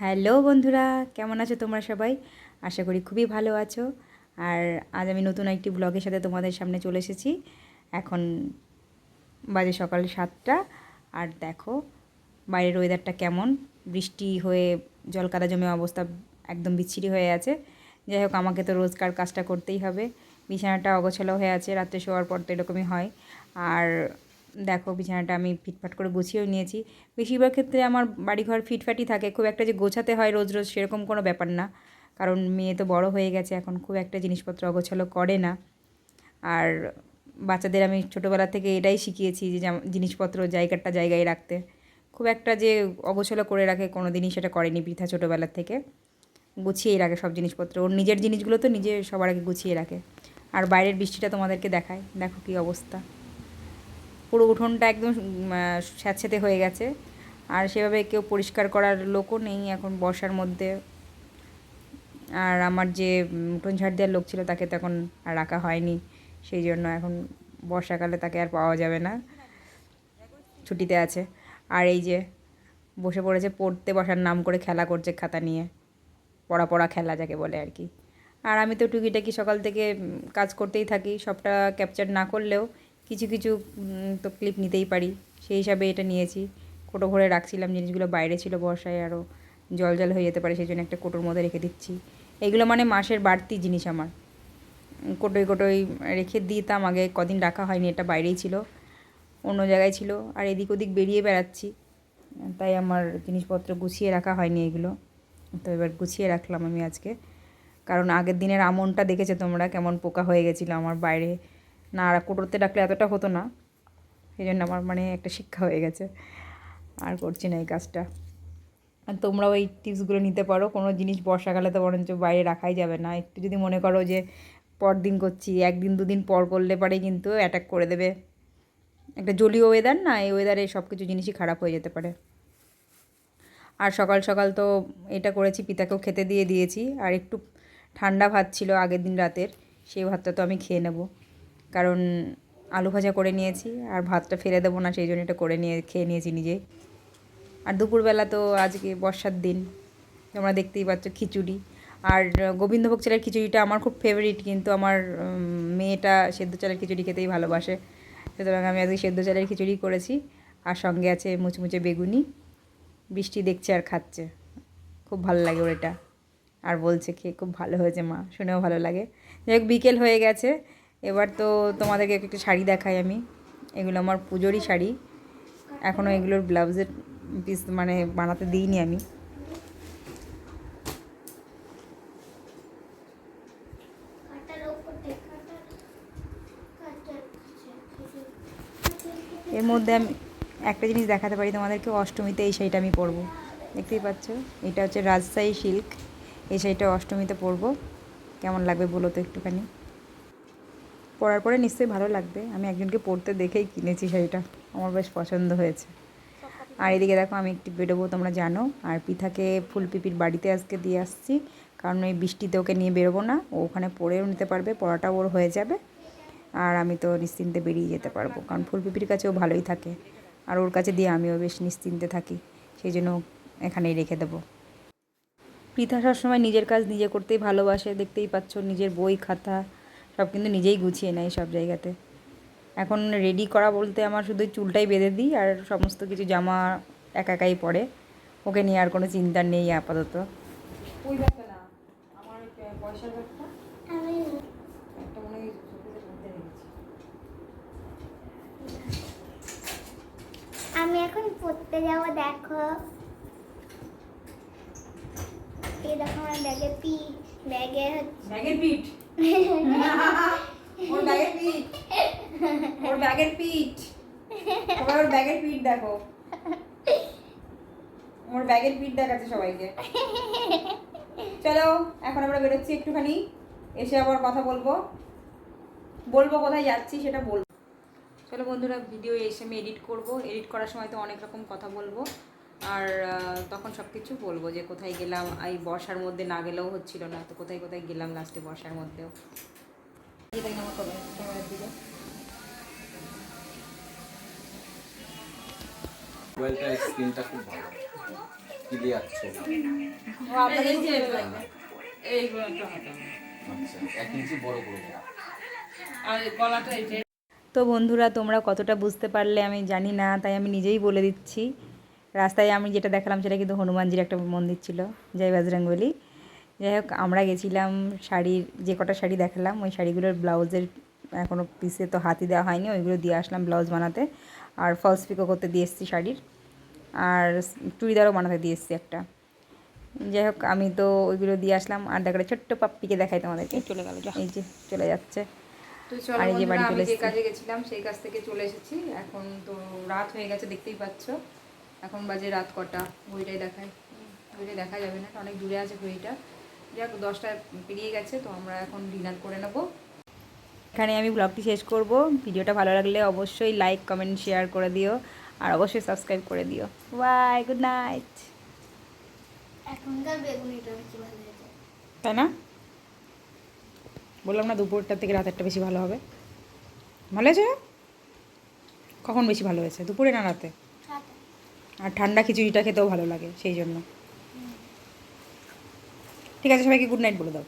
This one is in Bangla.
হ্যালো বন্ধুরা, কেমন আছো তোমরা সবাই? আশা করি খুবই ভালো আছো। আর আজ আমি নতুন একটি ব্লগের সাথে তোমাদের সামনে চলে এসেছি। এখন বাজে সকাল সাতটা, আর দেখো, বাইরের ওয়েদারটা কেমন? বৃষ্টি হয়ে জল কাদা জমে অবস্থা একদম বিচ্ছিরি হয়ে আছে। যাই হোক, আমাকে তো রোজকার কাজটা করতেই হবে। বিছানাটা অগোছালো হয়ে আছে, রাত্রে শোয়ার পর তো এরকমই হয়। আর দেখো বিছানাটা আমি ফিটফাট করে গুছিয়েও নিয়েছি। বেশিরভাগ ক্ষেত্রে আমার বাড়িঘর ফিটফাটই থাকে, খুব একটা যে গোছাতে হয় রোজ রোজ সেরকম কোনো ব্যাপার না। কারণ মেয়ে তো বড় হয়ে গেছে, এখন খুব একটা জিনিসপত্র অগোছালো করে না। আর বাচ্চাদের আমি ছোটোবেলা থেকে এটাই শিখিয়েছি যে জিনিসপত্র জায়গাটা জায়গায় রাখতে। খুব একটা যে অগোছালো করে রাখে কোনো দিনই সেটা করেনি পৃথা ছোটোবেলার থেকে। গুছিয়েই রাখে সব জিনিসপত্র। ওর নিজের জিনিসগুলো তো নিজে সবার আগে গুছিয়ে রাখে। আর বাইরের বৃষ্টিটা তোমাদেরকে দেখায়। দেখো কী অবস্থা। পুরো উঠোনটা একদম স্যাঁতস্যাঁতে হয়ে গেছে। আর সেভাবে কেউ পরিষ্কার করার লোকও নেই এখন বর্ষার মধ্যে। আর আমার যে উঠোন ঝাড় দেওয়ার লোক ছিল তাকে তো এখন আর রাখা হয়নি। সেই জন্য এখন বর্ষাকালে তাকে আর পাওয়া যাবে না। ছুটিতে আছে। আর এই যে, বসে পড়েছে, পড়তে বসার নাম করে খেলা করছে খাতা নিয়ে। পড়া পড়া খেলা যাকে বলে আর কি। আর আমি তো টুকিটাকি সকাল থেকে কাজ করতেই থাকি। সবটা ক্যাপচার না করলেও কিছু কিছু তো ক্লিপ নিতেই পারি। সেই হিসাবে এটা নিয়েছি। কোটো ভরে রাখছিলাম জিনিসগুলো বাইরে ছিল বর্ষায় আরও জল জল হয়ে যেতে পারে সেই জন্য একটা কোটোর মধ্যে রেখে দিচ্ছি। এগুলো মানে মাসের বাড়তি জিনিস আমার। উম, কোটোয় কোটোয় রেখে দিতাম আগে কদিন রাখা হয়নি এটা বাইরেই ছিল অন্য জায়গায় ছিল আর এদিক ওদিক বেরিয়ে বেড়াচ্ছি। তাই আমার জিনিসপত্র গুছিয়ে রাখা হয়নি এগুলো। তো এবার গুছিয়ে রাখলাম আমি আজকে। কারণ আগের দিনের আমনটা দেখেছ তোমরা কেমন পোকা হয়ে গেছিল আমার বাইরে। না, আর কোটোতে ডাকলে এতটা হতো না। সেই জন্য আমার মানে একটা শিক্ষা হয়ে গেছে। আর করছি না এই কাজটা। আর তোমরাও এই টিপসগুলো নিতে পারো। কোনো জিনিস বর্ষাকালে তো বরঞ্চ বাইরে রাখাই যাবে না। একটু যদি মনে করো যে পরদিন করছি, একদিন দুদিন পর করলে পারে কিন্তু অ্যাটাক করে দেবে। একটা জলীয় ওয়েদার না, এই ওয়েদারে সব কিছু জিনিসই খারাপ হয়ে যেতে পারে। আর সকাল সকাল তো এটা করেছি, পিতাকেও খেতে দিয়ে দিয়েছি। আর একটু ঠান্ডা ভাত ছিল আগের দিন রাতের, সেই ভাতটা তো আমি খেয়ে নেব। কারণ আলু ভাজা করে নিয়েছি, আর ভাতটা ফেলে দেবো না, সেই জন্য এটা করে নিয়ে, খেয়ে নিয়েছি নিজে। আর দুপুরবেলা তো আজকে বর্ষার দিন, তোমরা দেখতেই পাচ্ছ খিচুড়ি। আর গোবিন্দভোগ চালের খিচুড়িটা আমার খুব ফেভারিট কিন্তু আমার মেয়েটা সেদ্ধ চালের খিচুড়ি খেতেই ভালোবাসে। সুতরাং আমি আজকে সেদ্ধ চালের খিচুড়ি করেছি, আর সঙ্গে আছে মুচমুচে বেগুনি। বৃষ্টি দেখছে আর খাচ্ছে। খুব ভালো লাগে ওর এটা। আর বলছে খেয়ে খুব ভালো হয়েছে মা, শুনেও ভালো লাগে। যাই হোক, বিকেল হয়ে গেছে। এবার তো তোমাদেরকে একটা শাড়ি দেখাই আমি। এগুলো আমার পুজোরই শাড়ি। এখনও এগুলোর ব্লাউজের পিস মানে বানাতে দিইনি আমি। এর মধ্যে আমি একটা জিনিস দেখাতে পারি তোমাদেরকে, অষ্টমীতে এই শাড়িটা আমি পরবো। দেখতেই পাচ্ছ? এটা হচ্ছে রাজশাহী সিল্ক। এই শাড়িটা অষ্টমীতে পরবো। কেমন লাগবে বলো তো একটুখানি। পরার পরে নিশ্চয়ই ভালো লাগবে। আমি একজনকে পড়তে দেখেই কিনেছি শাড়িটা। আমার বেশ পছন্দ হয়েছে। আর এদিকে দেখো, আমি একটু বেরোবো, তোমরা জানো। আর পিঠাকে ফুলপিপির বাড়িতে আজকে দিয়ে আসছি। কারণ ওই বৃষ্টিতে ওকে নিয়ে বেরোবো না। ও ওখানে পড়েও নিতে পারবে পড়াটা ওর হয়ে যাবে। আর আমি তো নিশ্চিন্তে বেরিয়ে যেতে পারব। কারণ ফুলপিপির কাছেও ভালোই থাকে। আর ওর কাছে দিয়ে আমিও বেশ নিশ্চিন্তে থাকি। সেই জন্য এখানেই রেখে দেবো। পৃথা সবসময় নিজের কাজ নিজে করতেই ভালোবাসে। দেখতেই পাচ্ছ, নিজের বই খাতা সব কিন্তু নিজেই গুছিয়ে নেয় সব জায়গাতে। এখন রেডি করা বলতে আমার শুধু চুলটাই বেঁধে দিই আর সমস্ত কিছু জামা একা একাই পরে। ওকে নিয়ে আর কোনো চিন্তা নেই আপাতত। ওই না আমার পয়সার একটা মনে হয় আমি এখন পড়তে যাব দেখো। এই দেখো আমার ব্যাগে পিঠ ব্যাগে ব্যাগের পিঠ? ওর ব্যাগের পিঠ। ওর ব্যাগের পিঠ। সবাই ওর ব্যাগের পিঠ দেখো। ওর ব্যাগের পিঠ দেখাচ্ছে সবাইকে। চলো, এখন আমরা বেরোচ্ছি একটুখানি। এসে আবার কথা বলব। বলব কোথায় যাচ্ছি সেটা বলব চলো বন্ধুরা ভিডিও এসে আমি এডিট করব। এডিট করার সময় তো অনেক রকম কথা বলব। আর তখন সব কিছু বলব যে কোথায় গেলাম এই বর্ষার মধ্যে না গেলেও হচ্ছিল না তো কোথায় কোথায় গেলাম লাস্টে বর্ষার মধ্যেও। মোবাইলটার স্ক্রিনটা খুব ভালো। ক্লিয়ার ছবি আচ্ছা এক ইঞ্চি বড় করে আর গলাটা তো বন্ধুরা তোমরা কতটা বুঝতে পারলে আমি জানি না তাই আমি নিজেই বলে দিচ্ছি। রাস্তায় আমি যেটা দেখালাম সেটা কিন্তু হনুমানজির একটা মন্দির ছিল জয় বজরংবলী। যাই হোক আমরা গেছিলাম শাড়ির যে কটা শাড়ি দেখালাম ওই শাড়িগুলোর ব্লাউজের এখনও পিসে তো হাতি দেওয়া হয়নি ওইগুলো দিয়ে আসলাম ব্লাউজ বানাতে। আর ফলস পিকো করতে দিয়ে এসেছি শাড়ির আর চুড়িদারও বানাতে দিয়ে এসেছি একটা। যাই হোক আমি তো ওইগুলো দিয়ে আসলাম আর দেখা ছোট্ট পাপ্পিকে দেখাই তোমাদেরকে। চলে গেল এই যে চলে যাচ্ছে। তো আর এই যে বাড়ি আমি চলে যে কাজে গেছিলাম সেই কাজ থেকে চলে এসেছি। এখন তো রাত হয়ে গেছে দেখতেই পাচ্ছ। এখন বাজে রাত কটা ঘড়িটাই দেখায়। ঘড়িটা দেখা যাবে না অনেক দূরে আছে ঘড়িটা। যাক দশটা পেরিয়ে গেছে তো আমরা এখন ডিনার করে নেব। এখানে আমি ব্লগটি শেষ করব। ভিডিওটা ভালো লাগলে অবশ্যই লাইক কমেন্ট শেয়ার করে দিও। আর অবশ্যই সাবস্ক্রাইব করে দিও। Bye good night. এখনকার বেগুনিটা বেশি ভালো তাই না? বললাম না দুপুরটা থেকে রাতেরটা বেশি ভালো হবে। ভালো হয়েছে? কখন বেশি ভালো হয়েছে? দুপুরে না রাতে? আর ঠান্ডা খিচুড়িটা খেতেও ভালো লাগে, সেই জন্য। ঠিক আছে, সবাইকে গুড নাইট বলে দাও।